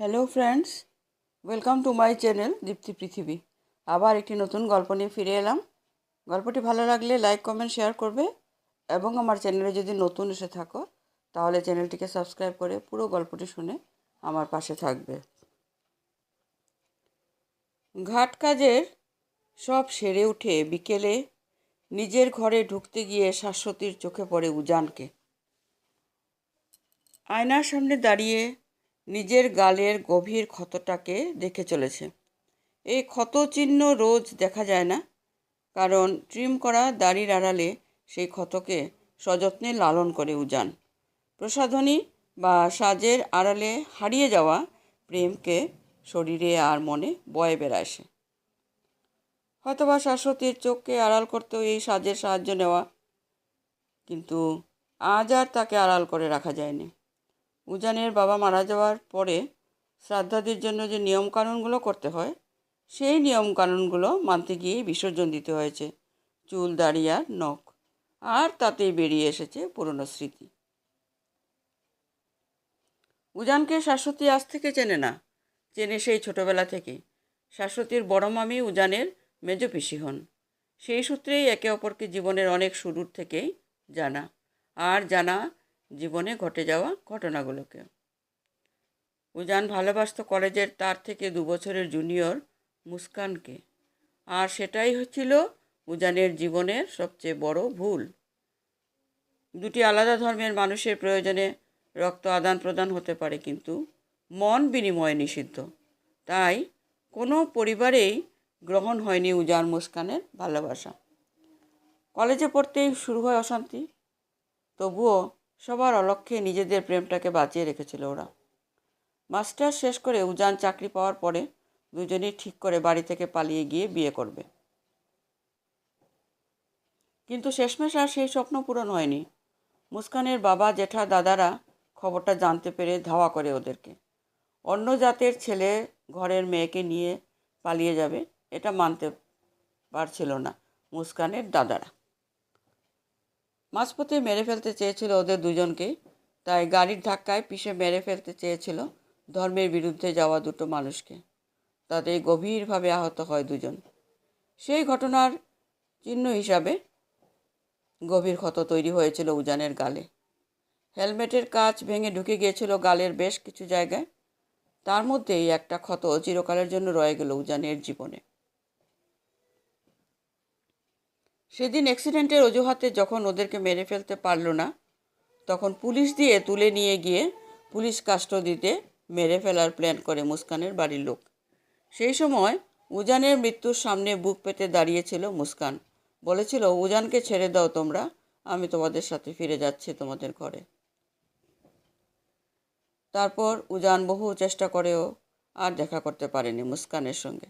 Hello friends welcome to my channel Dipti Prithibi আবার একটি নতুন গল্প নিয়ে ফিরে এলাম। গল্পটি ভালো লাগলে লাইক কমেন্ট শেয়ার করবে এবং আমার চ্যানেলে যদি নতুন এসে থাকো, তাহলে চ্যানেলটিকে সাবস্ক্রাইব করে পুরো গল্পটি শুনে আমার পাশে থাকবে। ঘাট কাজের সব সেরে উঠে বিকেলে নিজের ঘরে ঢুকতে গিয়ে শাশ্বতীর চোখে পড়ে উজানকে। আয়নার সামনে দাঁড়িয়ে নিজের গালের গভীর ক্ষতটাকে দেখে চলেছে। এই ক্ষত চিহ্ন রোজ দেখা যায় না, কারণ ট্রিম করা দাড়ির আড়ালে সেই ক্ষতকে সযত্নে লালন করে উজান। প্রসাধনী বা সাজের আড়ালে হারিয়ে যাওয়া প্রেমকে শরীরে আর মনে বয়ে বেড়ায় সে। হয়তোবা শাশ্বতীর চোখকে আড়াল করতেও এই সাজের সাহায্য নেওয়া, কিন্তু আজ আর তাকে আড়াল করে রাখা যায়নি। উজানের বাবা মারা যাওয়ার পরে শ্রাদ্ধাদির জন্য যে নিয়মকানুনগুলো করতে হয়, সেই নিয়মকানুনগুলো মানতে গিয়েই বিসর্জন দিতে হয়েছে। চুল, দাড়ি আর নখ। আর তাতেই বেরিয়ে এসেছে পুরনো স্মৃতি। উজানকে শাশ্বতী আজ থেকে চেনে না। চেনে সেই ছোটবেলা থেকে। শাশ্বতীর বড় মামি উজানের মেজ পিসি হন। সেই সূত্রেই একে অপরকে জীবনের অনেক শুরুর থেকেই জানা। আর জানা জীবনে ঘটে যাওয়া ঘটনাগুলোকে। উজান ভালোবাসত কলেজের তার থেকে দু বছরের জুনিয়র মুস্কানকে। আর সেটাই হচ্ছিল উজানের জীবনের সবচেয়ে বড় ভুল। দুটি আলাদা ধর্মের মানুষের প্রয়োজনে রক্ত আদান প্রদান হতে পারে কিন্তু মন বিনিময় নিষিদ্ধ। তাই কোনো পরিবারেই গ্রহণ হয়নি উজান মুস্কানের ভালোবাসা। কলেজে পড়তেই শুরু হয় অশান্তি। তবুও সবার অলক্ষ্যে নিজেদের প্রেমটাকে বাঁচিয়ে রেখেছিল ওরা। মাস্টার শেষ করে উজান চাকরি পাওয়ার পরে দুজনেই ঠিক করে বাড়ি থেকে পালিয়ে গিয়ে বিয়ে করবে। কিন্তু শেষমেশ আর সেই স্বপ্ন পূরণ হয়নি। মুস্কানের বাবা, জেঠা, দাদারা খবরটা জানতে পেরে ধাওয়া করে ওদেরকে। অন্য জাতের ছেলে ঘরের মেয়েকে নিয়ে পালিয়ে যাবে, এটা মানতে পারছিল না মুস্কানের দাদারা। মাঝপথে মেরে ফেলতে চেয়েছিল ওদের দুজনকেই তাই গাড়ির ধাক্কায় পিষে মেরে ফেলতে চেয়েছিল ধর্মের বিরুদ্ধে যাওয়া দুটো মানুষকে। তাতে গভীরভাবে আহত হয় দুজন। সেই ঘটনার চিহ্ন হিসাবে গভীর ক্ষত তৈরি হয়েছিল উজানের গালে। হেলমেটের কাচ ভেঙে ঢুকে গিয়েছিল গালের বেশ কিছু জায়গায়। তার মধ্যেই একটা ক্ষত চিরকালের জন্য রয়ে গেল উজানের জীবনে। সেদিন অ্যাক্সিডেন্টের অজুহাতে যখন ওদেরকে মেরে ফেলতে পারল না, তখন পুলিশ দিয়ে তুলে নিয়ে গিয়ে পুলিশ কাস্টডিতে মেরে ফেলার প্ল্যান করে মুস্কানের বাড়ির লোক। সেই সময় উজানের মৃত্যুর সামনে বুক পেতে দাঁড়িয়েছিল মুস্কান। বলেছিল, উজানকে ছেড়ে দাও তোমরা, আমি তোমাদের সাথে ফিরে যাচ্ছি তোমাদের ঘরে। তারপর উজান বহু চেষ্টা করেও আর দেখা করতে পারেনি মুস্কানের সঙ্গে।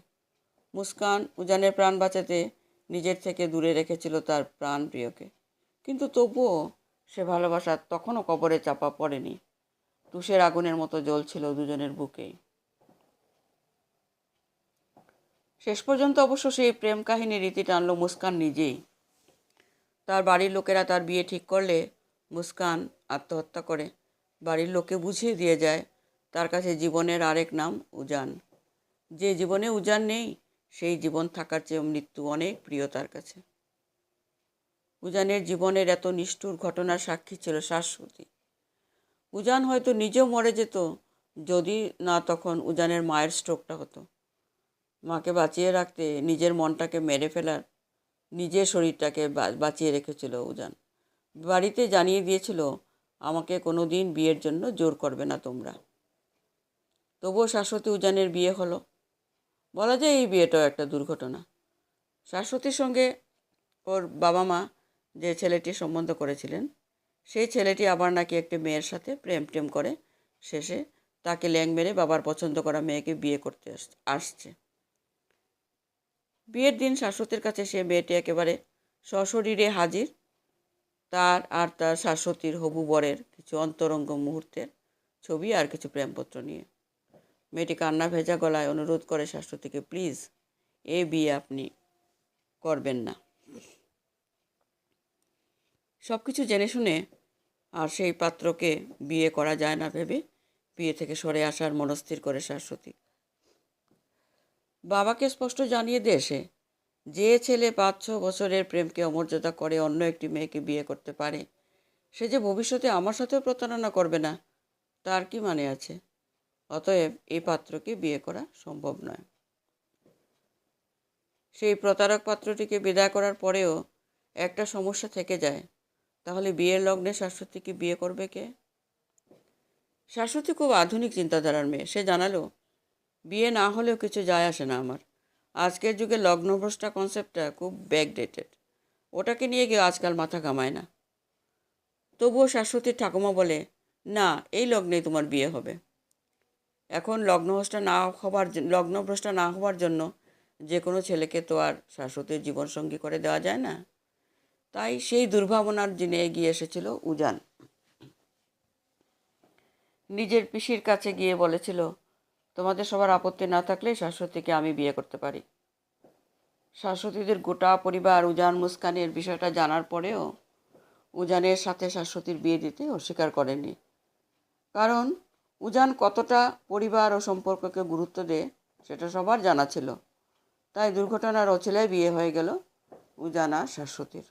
মুস্কান উজানের প্রাণ বাঁচাতে নিজের থেকে দূরে রেখেছিল তার প্রাণ প্রিয়কে। কিন্তু তবুও সে ভালোবাসা তখনও কবরে চাপা পড়েনি। তুষের আগুনের মতো জ্বলছিল দুজনের বুকেই। শেষ পর্যন্ত অবশ্য সেই প্রেম কাহিনী রীতি টানল মুস্কান নিজেই। তার বাড়ির লোকেরা তার বিয়ে ঠিক করলে মুস্কান আত্মহত্যা করে। বাড়ির লোককে বুঝিয়ে দিয়ে যায়, তার কাছে জীবনের আরেক নাম উজান। যে জীবনে উজান নেই সেই জীবন থাকার চেয়ে মৃত্যু অনেক প্রিয় তার কাছে। উজানের জীবনের এত নিষ্ঠুর ঘটনার সাক্ষী ছিল শাশ্বতী। উজান হয়তো নিজেও মরে যেত, যদি না তখন উজানের মায়ের স্ট্রোকটা হতো। মাকে বাঁচিয়ে রাখতে নিজের মনটাকে মেরে ফেলার, নিজের শরীরটাকে বাঁচিয়ে রেখেছিল উজান। বাড়িতে জানিয়ে দিয়েছিল, আমাকে কোনো দিন বিয়ের জন্য জোর করবে না তোমরা। তবুও শাশ্বতী উজানের বিয়ে হলো। বলা যায় এই বিয়েটাও একটা দুর্ঘটনা। শাশ্বতীর সঙ্গে ওর বাবা মা যে ছেলেটি সম্বন্ধ করেছিলেন, সেই ছেলেটি আবার নাকি একটি মেয়ের সাথে প্রেম টেম করে। শেষে তাকে ল্যাং মেরে বাবার পছন্দ করা মেয়েকে বিয়ে করতে আসছে। বিয়ের দিন শাশ্বতীর কাছে সে মেয়েটি একেবারে সশরীরে হাজির। তার আর তার শাশ্বতীর হবু বরের কিছু অন্তরঙ্গ মুহূর্তের ছবি আর কিছু প্রেমপত্র নিয়ে। মেয়েটি কান্না ভেজা গলায় অনুরোধ করে শাশ্বতীকে, প্লিজ, এ বিয়ে আপনি করবেন না। সব কিছু জেনে শুনে আর সেই পাত্রকে বিয়ে করা যায় না ভেবে বিয়ে থেকে সরে আসার মনস্থির করে শাশ্বতী। বাবাকে স্পষ্ট জানিয়ে দিয়ে সে, যে ছেলে পাঁচ ছ বছরের প্রেমকে অমর্যাদা করে অন্য একটি মেয়েকে বিয়ে করতে পারে, সে যে ভবিষ্যতে আমার সাথেও প্রতারণা করবে না, তার কি মানে আছে? অতএব এই পাত্রকে বিয়ে করা সম্ভব নয়। সেই প্রতারক পাত্রটিকে বিদায় করার পরেও একটা সমস্যা থেকে যায়। তাহলে বিয়ের লগ্নে শাশ্বতীকে বিয়ে করবে কে? শাশ্বতী খুব আধুনিক চিন্তাধারার মেয়ে। সে জানালো, বিয়ে না হলেও কিছু যায় আসে না আমার। আজকের যুগে লগ্নভ্রষ্টা কনসেপ্টটা খুব ব্যাকডেটেড ওটাকে নিয়ে কেউ আজকাল মাথা কামায় না। তবুও শাশ্বতীর ঠাকুমা বলে, না, এই লগ্নেই তোমার বিয়ে হবে। এখন লগ্নভ্রষ্টা না হবার লগ্নভ্রষ্টা না হওয়ার জন্য যে কোনো ছেলেকে তো আর শাশ্বতীর জীবনসঙ্গী করে দেওয়া যায় না। তাই সেই দুর্ভাবনার দিনে এগিয়ে এসেছিল উজান। নিজের পিসির কাছে গিয়ে বলেছিল, তোমাদের সবার আপত্তি না থাকলে শাশ্বতীকে আমি বিয়ে করতে পারি। শাশ্বতীদের গোটা পরিবার উজান মুস্কানের বিষয়টা জানার পরেও উজানের সাথে শাশ্বতীর বিয়ে দিতে অস্বীকার করেনি। কারণ উজান কতটা পরিবার ও সম্পর্ককে গুরুত্ব দেয় সেটা সবার জানা ছিল। তাই দুর্ঘটনার অছিলায় বিয়ে হয়ে গেল উজান আর শাশ্বতীর।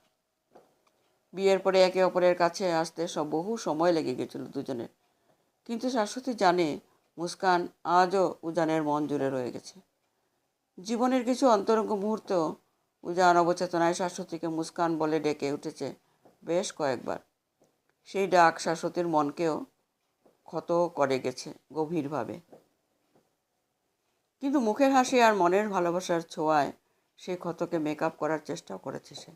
বিয়ের পরে একে অপরের কাছে আসতে সব বহু সময় লেগে গেছিল দুজনের। কিন্তু শাশ্বতী জানে মুস্কান আজও উজানের মন জুড়ে রয়ে গেছে। জীবনের কিছু অন্তরঙ্গ মুহূর্ত উজান অবচেতনায় শাশ্বতীকে মুস্কান বলে ডেকে উঠেছে বেশ কয়েকবার। সেই ডাক শাশ্বতীর মনকেও ক্ষত করে গেছে গভীরভাবে। কিন্তু মুখের হাসি আর মনের ভালোবাসার ছোঁয়ায় সে ক্ষতকে মেকআপ করার চেষ্টাও করেছে সে।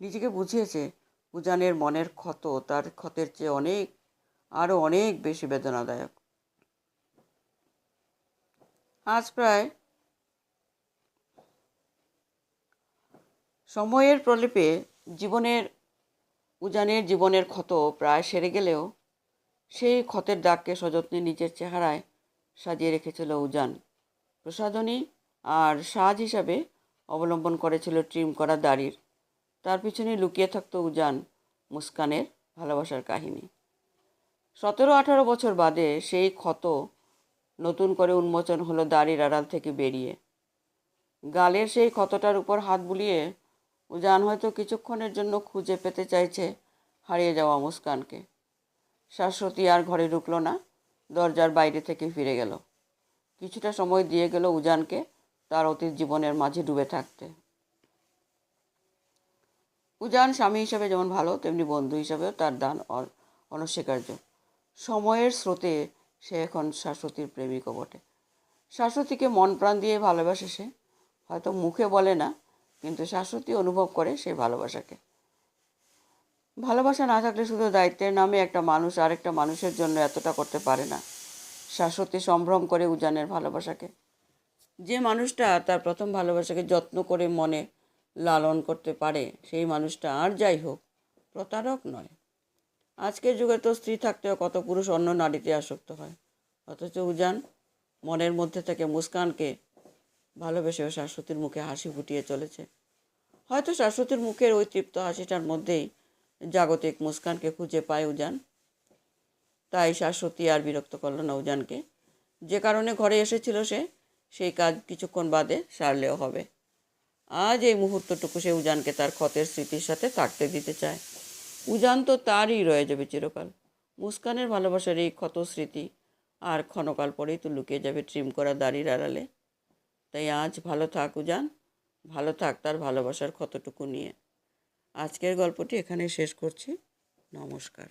নিজেকে বুঝিয়েছে উজানের মনের ক্ষত তার ক্ষতের চেয়ে অনেক আরও অনেক বেশি বেদনাদায়ক। আজ প্রায় সময়ের প্রলেপে জীবনের উজানের জীবনের ক্ষত প্রায় সেরে গেলেও সেই ক্ষতের দাগকে সযত্নে নিজের চেহারায় সাজিয়ে রেখেছিল উজান। প্রসাধনী আর সাজ হিসাবে অবলম্বন করেছিল ট্রিম করা দাড়ির। তার পিছনে লুকিয়ে থাকত উজান, মুস্কানের ভালোবাসার কাহিনী। সতেরো আঠারো বছর বাদে সেই ক্ষত নতুন করে উন্মোচন হলো দাড়ির আড়াল থেকে বেরিয়ে। গালের সেই ক্ষতটার উপর হাত বুলিয়ে উজান হয়তো কিছুক্ষণের জন্য খুঁজে পেতে চাইছে হারিয়ে যাওয়া মুস্কানকে। শাশ্বতী আর ঘরে ঢুকলো না। দরজার বাইরে থেকে ফিরে গেল। কিছুটা সময় দিয়ে গেল উজানকে তার অতীত জীবনের মাঝে ডুবে থাকতে। উজান স্বামী হিসাবে যেমন ভালো, তেমনি বন্ধু হিসাবেও তার দান অনস্বীকার্য। সময়ের স্রোতে সে এখন শাশ্বতীর প্রেমিকও বটে। শাশ্বতীকে মন প্রাণ দিয়ে ভালোবাসে সে। হয়তো মুখে বলে না, কিন্তু শাশ্বতী অনুভব করে সেই ভালোবাসাকে। ভালোবাসা না থাকলে শুধু দায়িত্বের নামে একটা মানুষ আরেকটা মানুষের জন্য এতটা করতে পারে না। শাশ্বতী সম্ভ্রম করে উজানের ভালোবাসাকে। যে মানুষটা তার প্রথম ভালোবাসাকে যত্ন করে মনে লালন করতে পারে, সেই মানুষটা আর যাই হোক, প্রতারক নয়। আজকের যুগে তো স্ত্রী থাকতেও কত পুরুষ অন্য নারীতে আসক্ত হয়। অথচ উজান মনের মধ্যে থেকে মুস্কানকে ভালোবেসেও শাশ্বতীর মুখে হাসি ফুটিয়ে চলেছে। হয়তো শাশ্বতীর মুখের ওই তৃপ্ত হাসিটার মধ্যেই জাগতিক মুস্কানকে খুঁজে পায় উজান। তাই শাশ্বতী আর বিরক্ত করল না উজানকে। যে কারণে ঘরে এসেছিল সে, সেই কাজ কিছুক্ষণ বাদে সারলেও হবে। আজ এই মুহূর্তটুকু সে উজানকে তার ক্ষতের স্মৃতির সাথে থাকতে দিতে চায়। উজান তো তারই রয়ে যাবে চিরকাল। মুস্কানের ভালোবাসার এই ক্ষত স্মৃতি আর ক্ষণকাল পরেই তো লুকিয়ে যাবে ট্রিম করা দাড়ির আড়ালে। তাই আজ ভালো থাক উজান, ভালো থাক তার ভালোবাসার ক্ষতটুকু নিয়ে। আজকের গল্পটি এখানে শেষ করছি। নমস্কার।